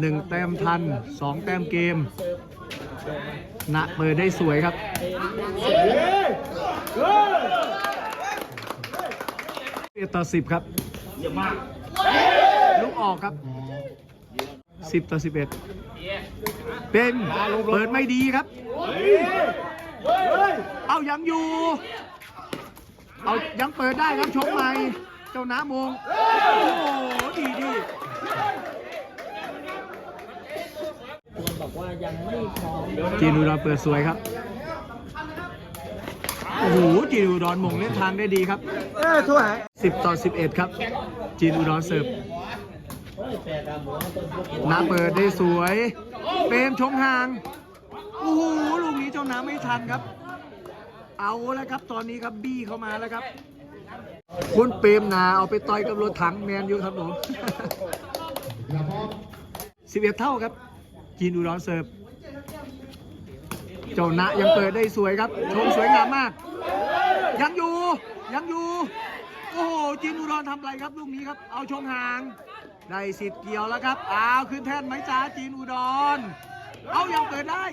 หนึ่งแต้มทันสองแต้มเกมนะเปิดได้สวยครับ เอต่อสิบครับลูกออกครับสิบต่อสิบเอ็ดเป็นเปิดไม่ดีครับ เอายังอยู่ เอายังเปิดได้ครับชกใหม่ เจ้าน้ำมงโอ้โหดีดี ควร บอกว่ายังไม่พร้อมจีนูดอนเปิดสวยครับ โอ้โหจีนูดอนมงเล่นทางได้ดีครับ เออทั่วหาย10ต่อ11ครับ จีนูดอนเสิร์ฟแต่ดำหัวต้นพวกเอ็นน้าเปิดได้สวย เปรมชงห่าง โอ้โห ลูกนี้เจ้าน้ำไม่ทันครับ เอาแล้วครับตอนนี้ครับบี้เข้ามาแล้วครับ คุณเปรมนาเอาไปต่อยกับรถถังแมนอยู่ครับผม11เท่าครับ จีนอุดรเสิร์ฟเจ้านะยังเปิดได้สวยครับชมสวยงามมาก ยังอยู่ยังอยู่ โอ้โหจีนอุดรทำอะไรครับลูกนี้ครับ เอาชงห่างได้สิทธิ์เกี่ยวแล้วครับอ้าวขึ้นแท่นไหมจ้าจีนอุดร เอายังเปิดได้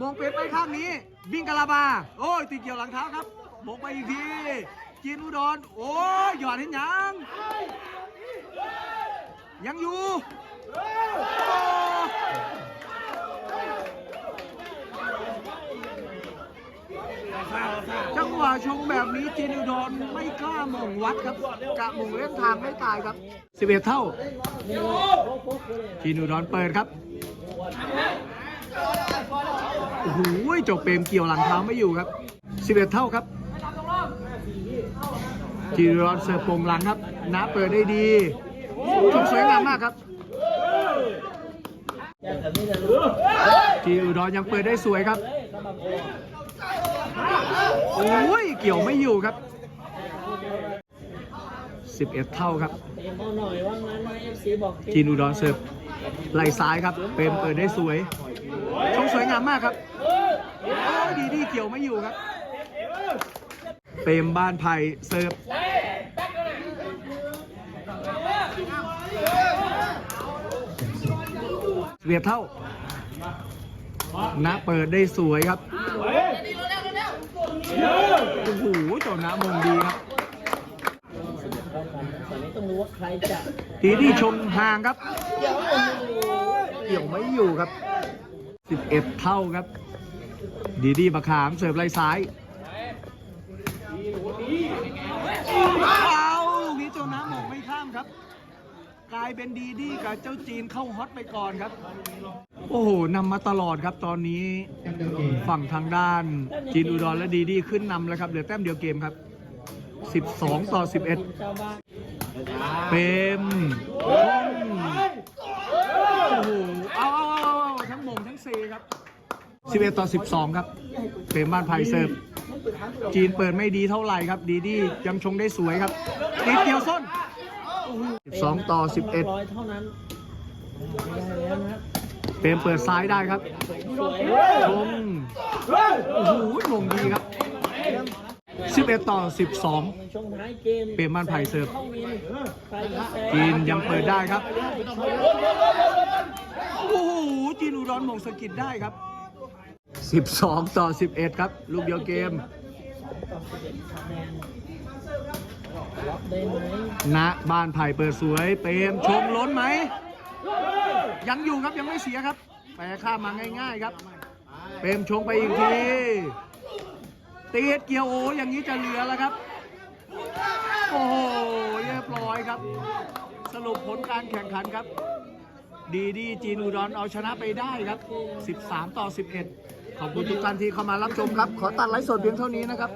มองเป็นไปข้างนี้วิ่งกะลาบา โอ้ยติดเกี่ยวหลังเท้าครับมองไปอีกทีจีนอุดรโอ้ยหยอดเห็นยังยังอยู่ จังหวะชงแบบนี้จีนอุดรไม่กล้าหมงวัดครับกะหมงเล่นทางไม่ตายครับ11เท่าจีนอุดรเปิดครับโอ้โหจบเปรมเกี่ยวหลังเท้าไม่อยู่ครับ11เท่าครับจีนอุดรเสิร์ฟปงหลังครับน้าเปิดได้ดีชมสวยงามมากครับจีนอุดรยังเปิดได้สวยครับ โอ้ยเกี่ยวไม่อยู่ครับ 11 เท่าครับเอ็มเอาหน่อยว่างั้นเอฟซีบจีนอุดรเสิร์ฟไหลซ้ายครับเปมเปิดได้สวยชมสวยงามมากครับดีดีเกี่ยวไม่อยู่ครับ เปมบ้านไผ่เสิร์ฟเวียดเท่านะเปิดได้สวยครับ โอ้โหเจ้านะมงดีครับเข้ากันตอนนี้ต้องรู้ว่าใครจะดีดีชมห่างครับ เกี่ยวไม่อยู่ครับ 11 เท่าครับ ดีดีประขามเสิร์ฟไหล่ซ้ายเอาลูกนี้เจ้าน้ำหมกไม่ข้ามครับ กลายเป็นดีดีกับเจ้าจีนเข้าฮอตไปก่อนครับ โอ้โหนำมาตลอดครับตอนนี้ฝั่งทางด้านจีนอุดรและดีดีขึ้นนำแล้วครับเหลือแต้มเดียวเกมครับ 12 ต่อ 11เจ้าบ้านเปรมชงโอ้โหเอาเอาเอาเอาทั้งมงทั้งเซครับ 11 ต่อ 12 ครับ เปมบ้านไผ่เสิร์ฟจีนเปิดไม่ดีเท่าไหร่ครับ ดีดียังชงได้สวยครับติดเกี่ยวส้น 12ต่อร้อยเท่านั้นไม่ได้แล้วนะ11เปรมเปิดซ้ายได้ครับสวยชงโอ้โหมงดีครับ11ต่อในช่วงท้ายเกมเปรมบ้านไผ่เสิร์ฟเข้าวินใครจะแซง12จีนยังเปิดได้ครับโอ้โหจีนอุดรมงสะกิดได้ครับ12ต่อ11ครับ ลูกเดียวเกมต่อสิบเอ็ดคะแนนล็อก ได้ไหมณบ้านไผ่เปิดสวยเปรมชมล้นไหม ยังอยู่ครับยังไม่เสียครับแปรข้ามมาง่าย ๆ ครับ เปรมชงไปอีกทีตีดเกียวโออย่างนี้จะเหลือแล้วครับ โอ้โหเรียบร้อยครับ สรุปผลการแข่งขันครับ ดีดีจีนอุดรเอาชนะไปได้ครับ 13 ต่อ 11 ขอบคุณทุกท่านที่เข้ามารับชมครับ ขอตัดไลฟ์สดเพียงเท่านี้นะครับ